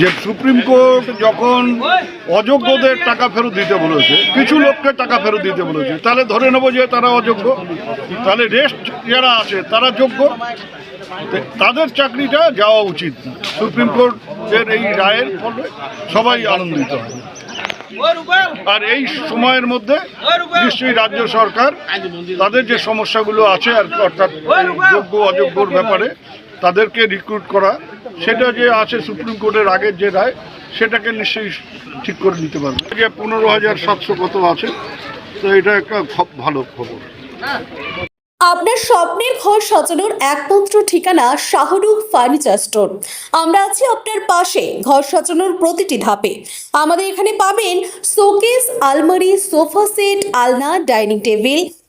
যে supreme court যখন অযোগ্যদের টাকা ফেরত দিতে বলেছে, কিছু লোককে টাকা ফেরত দিতে বলেছে, তাহলে ধরে নেব যে তারা অযোগ্য। তাহলে রেস্ট যারা আছে, তারা যোগ্য। তাদের চাকরিটা যাওয়া উচিত। সুপ্রিম কোর্টের এই রায়ের ফলে সবাই আনন্দিত হবে। আর এই সময়ের মধ্যে নিশ্চয়ই রাজ্য সরকার তাদের যে সমস্যাগুলো আছে, আর অর্থাৎ যোগ্য অযোগ্যর ব্যাপারে তাদেরকে রিক্রুট করা, সেটা যে আছে সুপ্রিম কোর্টের আগের যে রায়, সেটাকে নিশ্চয়ই ঠিক করে নিতে পারবে। যে পনেরো হাজার সাতশো কত আছে, তো এটা একটা ভালো খবর। আপনার স্বপ্নের ঘর সাজানোর একমাত্র ঠিকানা শাহরুখ ফার্নিচার স্টোর। আমরা আছি আপনার পাশে, ঘর সাজানোর প্রতিটি ধাপে। আমাদের এখানে পাবেন শোকেস, আলমারি, সোফা সেট, আলনা, dining table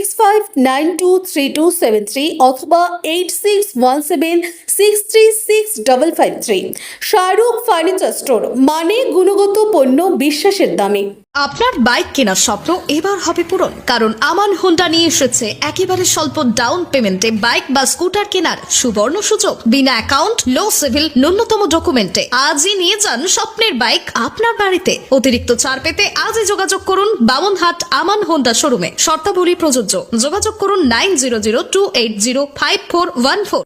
six five nine two three two seven three অথবা eight six one seven six three six double five three Shahrukh furniture store মানে গুণগত পণ্য বিশ্বাসের দামে। আপনার বাইক কেনার স্বপ্ন এবার হবে পূরণ, কারণ আমান হোন্ডা নিয়ে এসেছে একেবারে স্বল্প ডাউন পেমেন্টে বাইক বা স্কুটার কেনার সুবর্ণ সুযোগ। বিনা অ্যাকাউন্ট লো সিভিল ন্যূনতম ডকুমেন্টে আজই নিয়ে যান স্বপ্নের বাইক আপনার বাড়িতে। অতিরিক্ত ছাড় পেতে আজই যোগাযোগ করুন বামনহাট আমান হোন্ডা শোরুমে শর্তাবলী প্রযোজ্য। যোগাযোগ করুন nine zero zero two eight zero five four one four